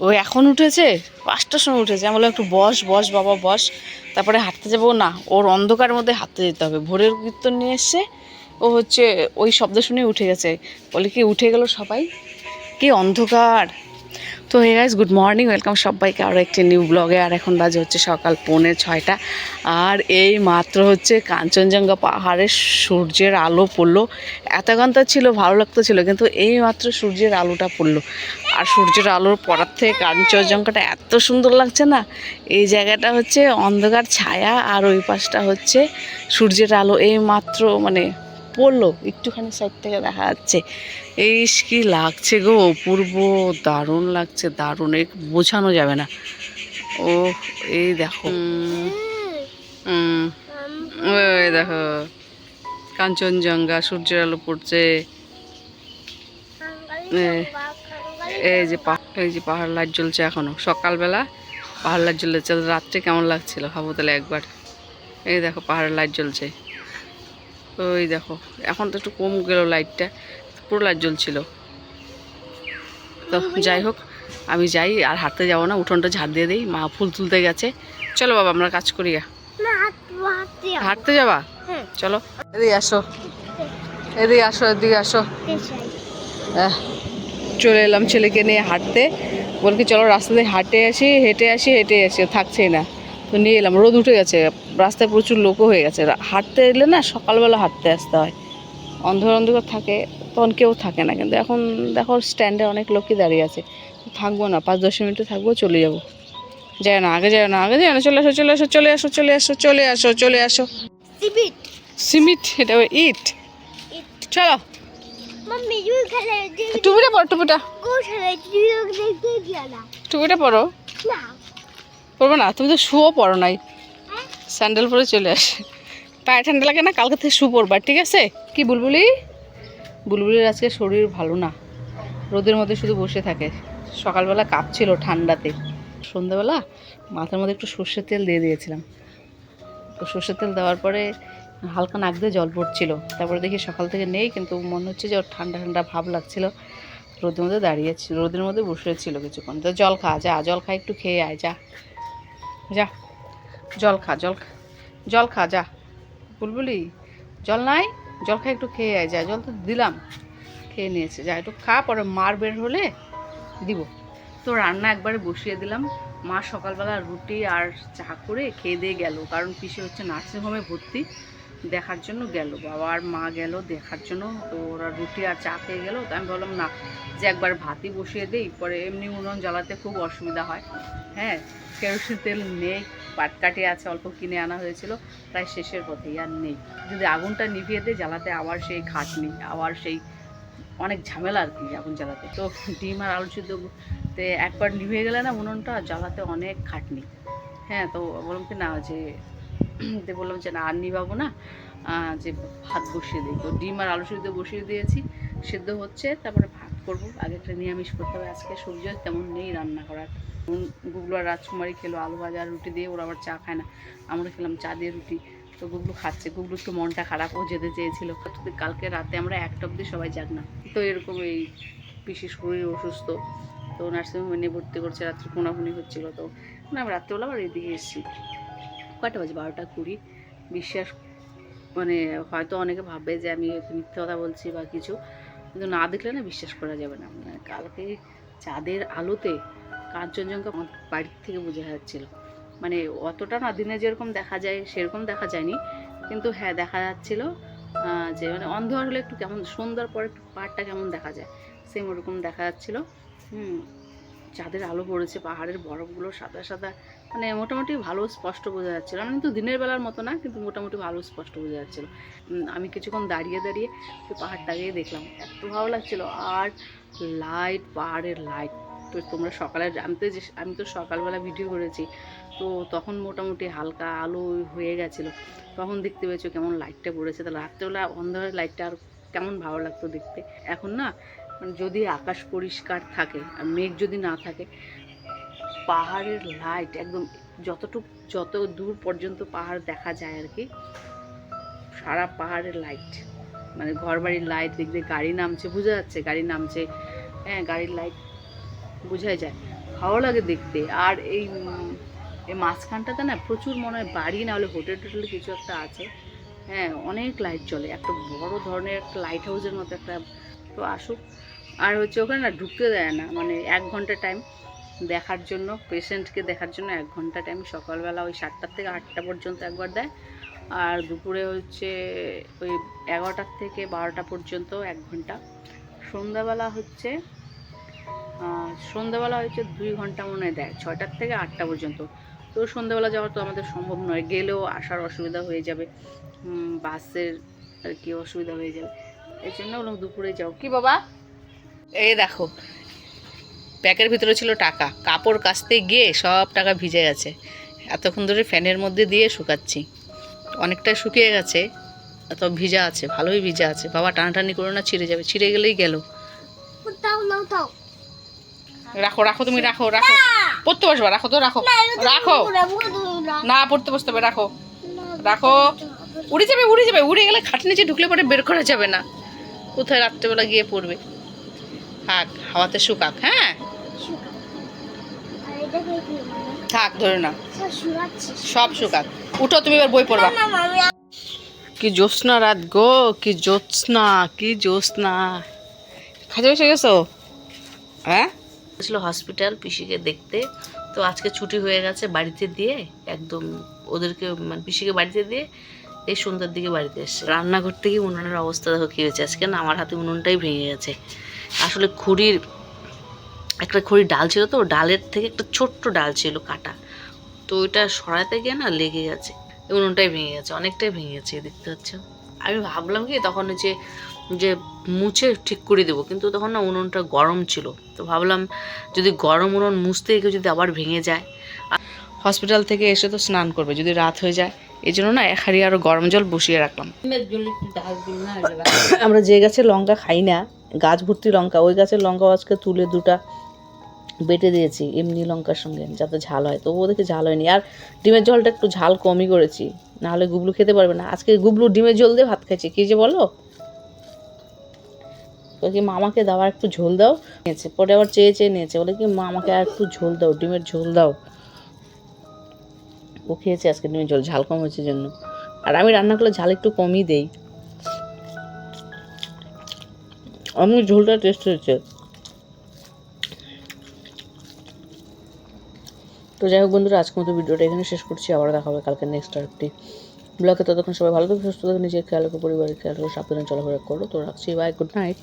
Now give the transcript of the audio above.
ও এখন উঠেছে? পাঁচটার সময় উঠেছে। আমি বললাম, একটু বস বস, বাবা, বস। তারপরে হাঁটতে যাব। না, ওর অন্ধকার মধ্যে হাঁটতে যেতে হবে। ভোরের কীর্তন নিয়ে এসছে। ও হচ্ছে ওই শব্দ শুনে উঠে গেছে। বলে কি, উঠে গেল সবাই? কি অন্ধকার! তো hey guys good morning, welcome সবাইকে আরও একটি নিউ ব্লগে। আর এখন বাজে হচ্ছে সকাল পৌনে ছয়টা। আর এই মাত্র হচ্ছে কাঞ্চনজঙ্ঘা পাহাড়ের সূর্যের আলো পড়ল। এতক্ষণ তো ছিল, ভালো লাগতো ছিল, কিন্তু এই মাত্র সূর্যের আলোটা পড়ল। আর সূর্যের আলোর পড়ার থেকে কাঞ্চনজঙ্ঘাটা এত সুন্দর লাগছে না? এই জায়গাটা হচ্ছে অন্ধকার ছায়া, আর ওই পাশটা হচ্ছে সূর্যের আলো। এই মাত্র মানে পড়ল একটুখানি সাইড থেকে দেখা যাচ্ছে। এই কি লাগছে গো, অপূর্ব, দারুণ লাগছে, দারুণ, এ বোঝানো যাবে না। ও এই দেখো। দেখো, কাঞ্চনজঙ্ঘা, সূর্যের আলো পড়ছে। এই যে এই যে পাহাড় লাইট জ্বলছে এখনও, সকালবেলা পাহাড় লাইট জ্বলছে রাত্রে কেমন লাগছিল? ভাবো তাহলে একবার। এই দেখো, পাহাড়ের লাইট জ্বলছে। ওই দেখো এখন তো একটু কম গেল লাইটটা পুরো লাইট জ্বলছিল। তো যাই হোক আমি যাই আর হাঁটতে যাব না উঠোনটা ঝাড় দিয়ে দিই মা ফুল তুলতে গেছে। চলো বাবা আমরা কাজ করি। হাঁটতে যাবা হ্যাঁ। চলো এদিকে আসো। এদিকে আসো এদিকে আসো। চলে এলাম ছেলেকে নিয়ে হাঁটতে। বল কি চলো রাস্তা দিয়ে হাঁটে আসি হেঁটে আসি হেঁটে আসি থাকছেই না। তো নিয়ে এলাম। রোদ উঠে গেছে রাস্তায় প্রচুর লোকও হয়ে গেছে। হাঁটতে এলে না সকালবেলা হাঁটতে আসতে হয়। অন্ধকার অন্ধকার থাকে তখন কেউ থাকে না। কিন্তু এখন দেখো স্ট্যান্ডে অনেক লোকই দাঁড়িয়ে আছে। থাকব না পাঁচ দশ মিনিটে থাকব চলে যাব। যায় না আগে যায় না আগে যায় না চলে আসো চলে আসো চলে আসো চলে আসো চলে আসো চলে আসো। সিমিট এটা ইট চলো। টুপিটা পড়ো টুপিটা। টুপিটা পড়ো না পরবে না, তুমি তো শুও পরো নাই। স্যান্ডেল পরে চলে আসে। পায়ে ঠান্ডা লাগে না, কালকে থেকে শু পরবা, ঠিক আছে? কি বুলবুলি? বুলবুলির আজকে শরীর ভালো না। রোদের মধ্যে শুধু বসে থাকে। সকালবেলা কাঁপছিল ঠান্ডাতে। সন্ধ্যাবেলা মাথার মধ্যে একটু সর্ষের তেল দিয়ে দিয়েছিলাম। তো সর্ষের তেল দেওয়ার পরে হালকা নাক দিয়ে জল পড়ছিল। তারপরে দেখি সকাল থেকে নেই, কিন্তু মনে হচ্ছে যে ওর ঠান্ডা ঠান্ডা ভাব লাগছিল। রোদের মধ্যে দাঁড়িয়ে ছিল রোদের মধ্যে বসে ছিল কিছুক্ষণ। তো জল খা, যা, জল খা, একটু খেয়ে আয়, যা। যা, জল খা জল খা জল খা, যা। বুলবুলি, জল নাই? জল খা, একটু খেয়ে আয়, যা, জল তো দিলাম। খেয়ে নিয়েছে, যা, একটু খা, পরে মার বের হলে দিব। তো রান্না একবারে বসিয়ে দিলাম। মা সকালবেলা রুটি আর চা করে খেয়ে দিয়ে গেল, কারণ পিসে হচ্ছে নার্সিংহোমে ভর্তি। দেখার জন্য গেল বাবা আর মা গেল দেখার জন্য, তো ওরা রুটি আর চা খেয়ে গেল, তো আমি বললাম না, যে একবার ভাতই বসিয়ে দিই, পরে এমনি উনুন জ্বালাতে খুব অসুবিধা হয়। হ্যাঁ কেরোসিন তেল নেই, পাটকাঠি আছে, অল্প কিনে আনা হয়েছিল প্রায় শেষের পথেই আর নেই। যদি আগুনটা নিভিয়ে দেয়, জ্বালাতে আবার সেই খাটনি আবার সেই অনেক ঝামেলা আর কি আগুন জ্বালাতে। তো ডিম আর আলু সিদ্ধ তে একবার নিভে গেলে না উনুনটা, জ্বালাতে অনেক খাটনি। হ্যাঁ তো বললাম কি, না, যে তো বললাম যে না, আর নিভাবো না। যে ভাত বসিয়ে দিই। তো ডিম আর আলু সিদ্ধ বসিয়ে দিয়েছি। সিদ্ধ হচ্ছে, তারপরে ভাত করব। আগে একটা নিরামিষ করতে হবে। আজকে সবজিও তেমন নেই রান্না করার। গুগলু আর রাজকুমারী খেলো আলু ভাজা, রুটি দিয়ে। ওরা আবার চা খায় না। আমরা খেলাম চা দিয়ে রুটি। তো গুগলু খাচ্ছে। গুগলু একটু মনটা খারাপ। ও যেতে চেয়েছিল। কালকে রাতে আমরা একটা অবধি সবাই যাক না। তো এরকম এই পিসির শরীর অসুস্থ। তো নার্সিংহোমে নিয়ে ভর্তি করছে। রাত্রে কোনাকুনি হচ্ছিল। তো না, আমি রাত্রেবেলা আবার এদিকে এসেছি। কয়টা বাজে? বারোটা কুড়ি। বিশ্বাস মানে হয়তো অনেকে ভাববে যে আমি মিথ্যে কথা বলছি বা কিছু। কিন্তু না দেখলে না বিশ্বাস করা যাবে না। মানে কালকে চাঁদের আলোতে কাঞ্চনজঙ্ঘা বাড়ির থেকে বোঝা যাচ্ছিল। মানে অতটা না, দিনে যেরকম দেখা যায় সেরকম দেখা যায়নি। কিন্তু হ্যাঁ দেখা যাচ্ছিল যে মানে অন্ধকার হলে একটু কেমন, সন্ধ্যার পরে একটু পাহাড়টা কেমন দেখা যায়। সেম ওরকম দেখা যাচ্ছিল। হুম, চাঁদের আলো পড়েছে, পাহাড়ের বরফগুলো সাদা সাদা মানে মোটামুটি ভালো স্পষ্ট বোঝা যাচ্ছিল। মানে কিন্তু দিনের বেলার মতো না, কিন্তু মোটামুটি ভালো স্পষ্ট বোঝা যাচ্ছিল। আমি কিছুক্ষণ দাঁড়িয়ে দাঁড়িয়ে ওই পাহাড়টাকেই দেখলাম। এত ভালো লাগছিল। আর লাইট পাহাড়ের লাইট তো তোমরা সকালে জানতে যে, আমি তো সকালবেলা ভিডিও করেছি। তো তখন মোটামুটি হালকা আলো হয়ে গেছিল। তখন দেখতে পেয়েছ কেমন লাইটটা পড়েছে। তাহলে রাত্রেবেলা অন্ধকারের লাইটটা আর কেমন ভালো লাগতো দেখতে। এখন না মানে যদি আকাশ পরিষ্কার থাকে আর মেঘ যদি না থাকে পাহাড়ের লাইট একদম যতটুক, যত দূর পর্যন্ত পাহাড় দেখা যায় আর কি, সারা পাহাড়ের লাইট মানে ঘর বাড়ির লাইট দেখবে গাড়ি নামছে, বোঝা যাচ্ছে গাড়ি নামছে। হ্যাঁ গাড়ির লাইট বোঝাই যায়। ভালো লাগে দেখতে। আর এই এই মাঝখানটাতে না প্রচুর মনে হয় বাড়ি, না হলে হোটেল টোটেল কিছু একটা আছে। হ্যাঁ অনেক লাইট জ্বলে একটা বড় ধরনের একটা লাইট হাউসের মতো একটা। তো আসুক। আর হচ্ছে ওখানে না ঢুকতে দেয় না। মানে এক ঘণ্টা টাইম দেখার জন্য পেশেন্টকে দেখার জন্য এক ঘণ্টা টাইম সকালবেলা ওই সাতটার থেকে আটটা পর্যন্ত একবার দেয়। আর দুপুরে হচ্ছে ওই এগারোটার থেকে বারোটা পর্যন্ত এক ঘণ্টা। সন্ধ্যাবেলা হচ্ছে সন্ধ্যাবেলা হচ্ছে দুই ঘণ্টা মনে হয় দেয়, ছয়টার থেকে আটটা পর্যন্ত। তো সন্ধ্যাবেলা যাওয়া তো আমাদের সম্ভব নয়, গেলেও আসার অসুবিধা হয়ে যাবে বাসের আর কি অসুবিধা হয়ে যাবে। এই জন্য বললাম দুপুরে যাও। কি বাবা? এই দেখো প্যাকের ভিতরে ছিল টাকা। কাপড় কাচতে গিয়ে সব টাকা ভিজে গেছে। এতক্ষণ ধরে ফ্যানের মধ্যে দিয়ে শুকাচ্ছি। অনেকটা শুকিয়ে গেছে তো ভিজা আছে ভালোই ভিজা আছে। বাবা টানাটানি করো না ছিঁড়ে যাবে। ছিঁড়ে গেলেই গেল। রাখো রাখো তুমি রাখো রাখো। পড়তে বসবা রাখো তো রাখো। রাখো। না পড়তে বসতে হবে রাখো। রাখো। উড়ে যাবে উড়ে যাবে। উড়ে গেলে খাটের নিচে ঢুকলে পরে বের করা যাবে না। কোথায় রাত্রেবেলা গিয়ে পড়বে? থাক, হাওয়াতে শুকাক হ্যাঁ? থাক, ধরে না সব শুকাক। উঠো, তুমি এবার বই পড়বা। কি জ্যোৎস্না রাত গো, কি জ্যোৎস্না কি জ্যোৎস্না। খাজা বসে গেছো? হ্যাঁ? ছিল হসপিটাল পিসিকে দেখতে, তো আজকে ছুটি হয়ে গেছে বাড়িতে দিয়ে, একদম ওদেরকে মানে পিসিকে বাড়িতে দিয়ে, এই সন্ধ্যার দিকে বাড়িতে এসছে রান্নাঘর থেকে উনুনের অবস্থা দেখো কী হয়েছে। আজকে না আমার হাতে উনুনটাই ভেঙে গেছে। আসলে খড়ির, একটা খড়ির ডাল ছিল তো, ডালের থেকে একটা ছোট্ট ডাল ছিল কাটা। তো ওইটা সরাতে গিয়ে না লেগে গেছে উনুনটাই ভেঙে গেছে, অনেকটাই ভেঙে গেছে দেখতে পাচ্ছ। আমি ভাবলাম কি, তখন যে যে মুছে ঠিক করে দেবো, কিন্তু তখন না উনুনটা গরম ছিল। তো ভাবলাম, যদি গরম উনুন মুছতে গিয়ে যদি আবার ভেঙে যায়, হসপিটাল থেকে এসে তো স্নান করবে, যদি রাত হয়ে যায়, এই জন্য না এক হাঁড়ি আরও গরম জল বসিয়ে রাখলাম। আমরা যে গাছের লঙ্কা খাই না গাছ ভর্তি লঙ্কা, ওই গাছের লঙ্কাও আজকে তুলে দুটা বেটে দিয়েছি এমনি লঙ্কার সঙ্গে, যাতে ঝাল হয়। তবুও দেখে ঝাল হয়নি। আর ডিমের জলটা একটু ঝাল কমই করেছি, নাহলে গুবলু খেতে পারবে না। আজকে গুবলু ডিমের জল দিয়ে ভাত খাইছে, কি যে বলো? কি মামাকে দাও আর একটু ঝোল দাও। নিয়েছে, পরে আবার চেয়ে চেয়ে নিয়েছে, বলে কি মা আমাকে আর একটু ঝোল দাও, ডিমের ঝোল দাও। ও খেয়েছে আজকে ডিমের ঝোল, ঝাল কম হয়েছে জন্য। আর আমি রান্না করলে ঝাল একটু কমই দেই। আমি ঝোলটা টেস্ট হয়েছে। তো যাই হোক বন্ধুরা, আজকের মতো ভিডিওটা এখানে শেষ করছি। আবার দেখা হবে কালকে নেক্সট আরেকটি ব্লগে ততক্ষণ সবাই ভালো থাকবে সুস্থ থাকবে নিজের খেয়াল রাখো, পরিবারের খেয়াল রাখো, সাবধানে চলাফেরা করো। তো রাখছি বাই গুড নাইট